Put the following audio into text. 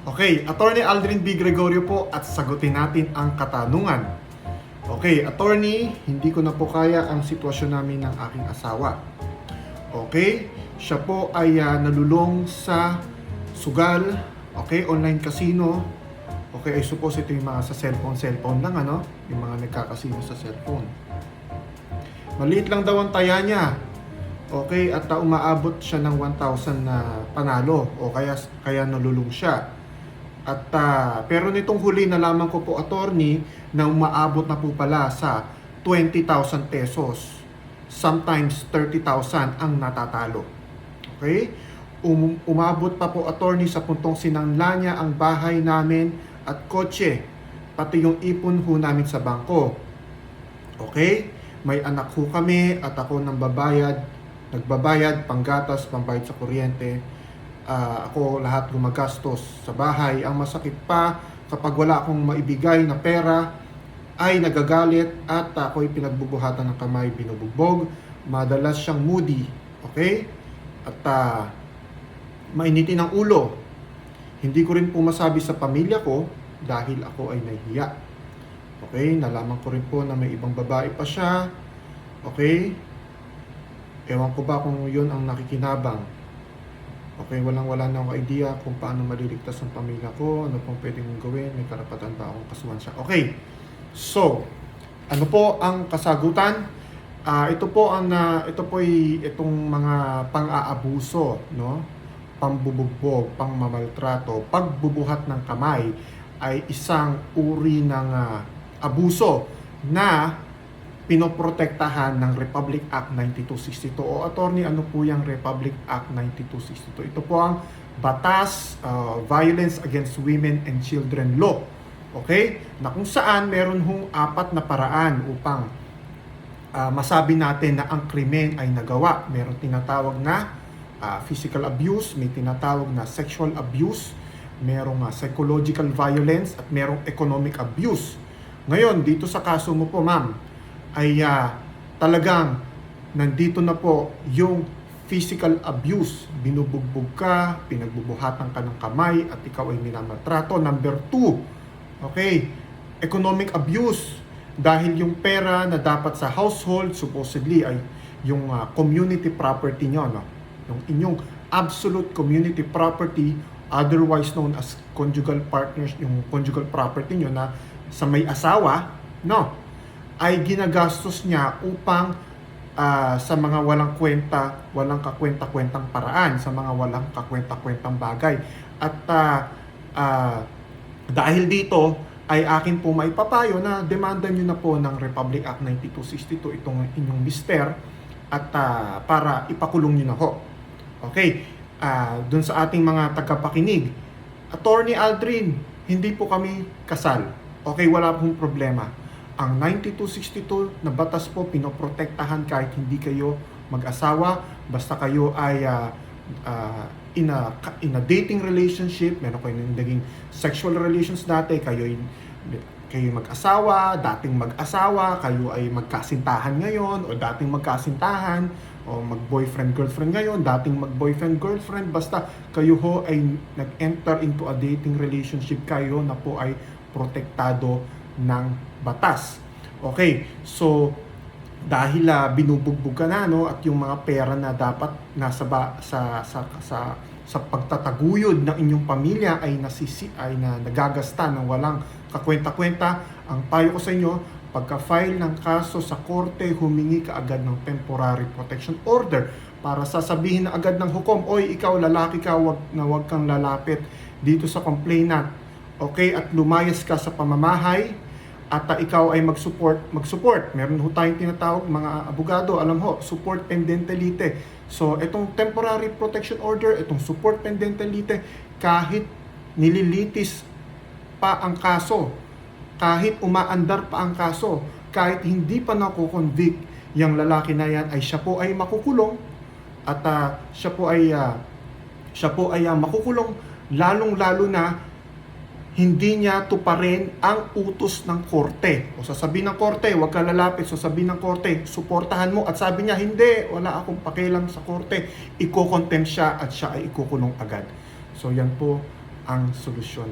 Okay, Attorney Aldrin B. Gregorio po at sagutin natin ang katanungan. Okay, Attorney, hindi ko na po kaya ang sitwasyon namin ng aking asawa. Okay, siya po ay ah, nalulong sa sugal, okay, online casino. Okay, I suppose ito yung mga sa cellphone, cellphone lang ano, yung mga nagkakasino sa cellphone. Maliit lang daw ang taya niya. Okay, at ah, umaabot siya ng 1,000 na panalo o kaya kaya nalulung siya. At ah, pero nitong huli nalaman ko po attorney na umaabot na po pala sa 20,000 pesos. Sometimes 30,000 ang natatalo. Okay? Um, umabot pa po attorney sa puntong sinangla niya ang bahay namin at kotse, pati yung ipon ho namin sa bangko. Okay? May anak ho kami at ako nang babayad, nagbabayad, panggatas, pambayad sa kuryente. Ah, ako lahat gumagastos sa bahay. Ang masakit pa, kapag wala akong maibigay na pera, ay nagagalit at ako'y pinagbubuhatan ng kamay, binubugbog. Madalas siyang moody. Okay? At ah, mainitin ang ulo. Hindi ko rin po masabi sa pamilya ko dahil ako ay nahihiya. Okay, nalaman ko rin po na may ibang babae pa siya. Okay? Ewan ko ba kung yun ang nakikinabang. Okay, walang wala na akong idea kung paano maliligtas ang pamilya ko, ano pong pwedeng gawin, may karapatan ba akong kasuhan siya. Okay, so, ano po ang kasagutan? Ah, ito po ang na ito po ay itong mga pang-aabuso, no? Pambubugbog, pangmamaltrato, pagbubuhat ng kamay ay isang uri ng ah, abuso na pinoprotektahan ng Republic Act 9262 o attorney ano po yung Republic Act 9262 ito po ang Batas uh, Violence Against Women and Children Law. Okay? Na kung saan meron hong apat na paraan upang uh, masabi natin na ang krimen ay nagawa. Meron tinatawag na uh, physical abuse may tinatawag na sexual abuse merong uh, psychological violence at merong economic abuse. Ngayon dito sa kaso mo po ma'am ay ah, talagang nandito na po yung physical abuse. Binubugbog ka, pinagbubuhatan ka ng kamay at ikaw ay minamaltrato. Number two, okay, economic abuse. Dahil yung pera na dapat sa household supposedly ay yung ah, community property nyo, no? yung inyong absolute community property otherwise known as conjugal partners, yung conjugal property nyo na sa may asawa, no? Ay ginagastos niya upang ah, sa mga walang kwenta, walang kakwenta-kwentang paraan, sa mga walang kakwenta-kwentang bagay. At ah, ah, dahil dito, ay akin po maipapayo na demanda nyo na po ng Republic Act 9262 itong inyong mister at ah, para ipakulong nyo na ho. Okay, ah dun sa ating mga tagapakinig, Attorney Aldrin, hindi po kami kasal. Okay, wala pong problema ang 9262 na batas po pinoprotektahan kahit hindi kayo mag-asawa basta kayo ay uh, uh, in, a, in a dating relationship meron kayo naging sexual relations dati kayo kayo mag-asawa, dating mag-asawa, kayo ay magkasintahan ngayon o dating magkasintahan o mag-boyfriend girlfriend ngayon, dating mag-boyfriend girlfriend, basta kayo ho ay nag-enter into a dating relationship kayo na po ay protektado ng batas. Okay, so dahil uh, binubugbog ka na no at yung mga pera na dapat nasa ba, sa sa sa sa pagtataguyod ng inyong pamilya ay nasisi ay na nagagasta ng walang kakwenta-kwenta ang payo ko sa inyo pagka-file ng kaso sa korte humingi ka agad ng temporary protection order para sasabihin na agad ng hukom oy ikaw lalaki ka wag na wag kang lalapit dito sa complainant okay at lumayas ka sa pamamahay at uh, ikaw ay mag-support, mag-support. Meron ho tayong tinatawag mga abogado, alam ho, support pendente lite. So, itong temporary protection order, itong support pendente lite, kahit nililitis pa ang kaso, kahit umaandar pa ang kaso, kahit hindi pa nako-convict yung lalaki na yan ay siya po ay makukulong at uh, siya po ay uh, siya po ay uh, makukulong lalong-lalo na hindi niya tuparin ang utos ng korte. O sasabihin ng korte, huwag ka lalapit. Sasabihin ng korte, suportahan mo. At sabi niya, hindi, wala akong pakialam sa korte. Iko-contempt siya at siya ay ikukulong agad. So yan po ang solusyon.